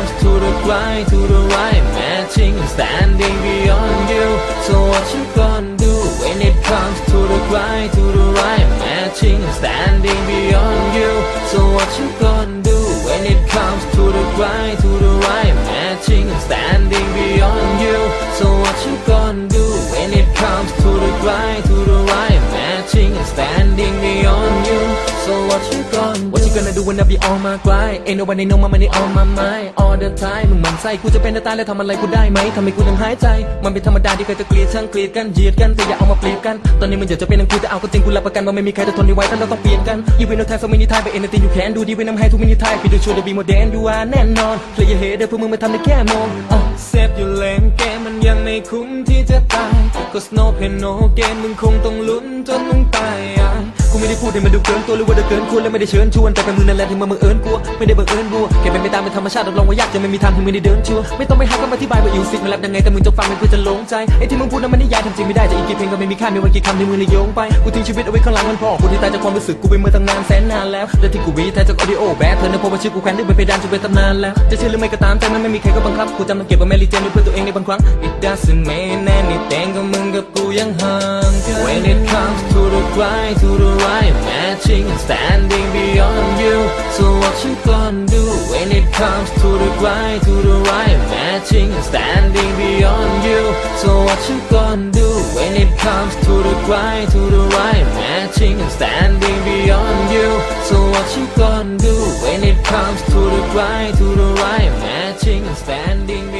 Comes to the grind, to the right matching, I'm standing beyond you. So what you gonna do? When it comes to the grind, to the right matching, I'm standing beyond you. So what you gonna do? When it comes to the grind, to you gonna do when I be on my grind Ain't nobody know my money on my mind All the time มึงมันไส้กูจะเป็นตายแล้วทำอะไรกูได้ไหมทำให้กูต้องหายใจ มันเป็นธรรมดาที่เคยจะเกลียดช่างเกลียดกันเหยียดกันแต่อย่าเอามาเปรียบกัน ตอนนี้มึงอยากจะเป็นนังกูแต่เอาก็จริงกูรับประกันว่าไม่มีใครจะทนได้ไหวถ้าเราต้องเปลี่ยนกัน You will no time for many time but anything you can do ดี when I'm high too many time พี่ดูชัวร์ be more than you are แน่นอน Clear your head เดี๋ยวพวกมึงมาทำได้แค่มองอะเซฟอยู่เลนเกมมันยังไม่คุ้มที่จะตาย Cause no pain no gain มึงคงต้องลุ้นจนมึงตาย กูไม่ได้พูดให้มันดูเกินตัวหรือว่าจะเกินควรและไม่ได้เชิญชวนแต่เป็นมึงนั่นแหละที่มาบังเอิญกลัวไม่ได้บังเอิญบัวแค่เป็นไปตามเป็นธรรมชาติรับรองว่ายากจะไม่มีทางที่ไมึงได้เดินชัวร์ไม่ต้องไปหาคำอธิบายว่าอยู่สิมันแรปยังไงแต่มึงจะฟังมันเพื่อจะหลงใจไอ้ที่มึงพูดนั้นมันนิยายทำจริงไม่ได้จะอีกกี่เพลงก็ไม่มีค่าม่ว่ากี่คำที่มึงได้โยงไปกูทิ้งชีวิตเอาไว้ข้างหลังมันพ่อกูที่ตายจากความรู้สึกกูไปเมื่อตั้งนานแสนนานแล้วและที่กูวีแท้จากออดิโอแบทเธอในพบว่าชื่อกูแขวนด้วยเป็นเพดานจนเป็นตำนานแล้วจะเชื่อหรือไม่ก็ตามใจมันไม่มีใครก็บังคับกูจำต้องเก็บไว้แมรี่เจนไว้เพื่อตัวเองในบางครั้ง It doesn't mean anything ก็มึงกับกูยังห่างกัน When it comes to grind to the right matching I'm standing beyond you. So what you gonna do When it comes to the grind to the right matching I'm standing beyond you? So what you gonna do When it comes to the grind to the right matching I'm standing beyond you? So what you gonna do When it comes to the grind to the right matching I'm standing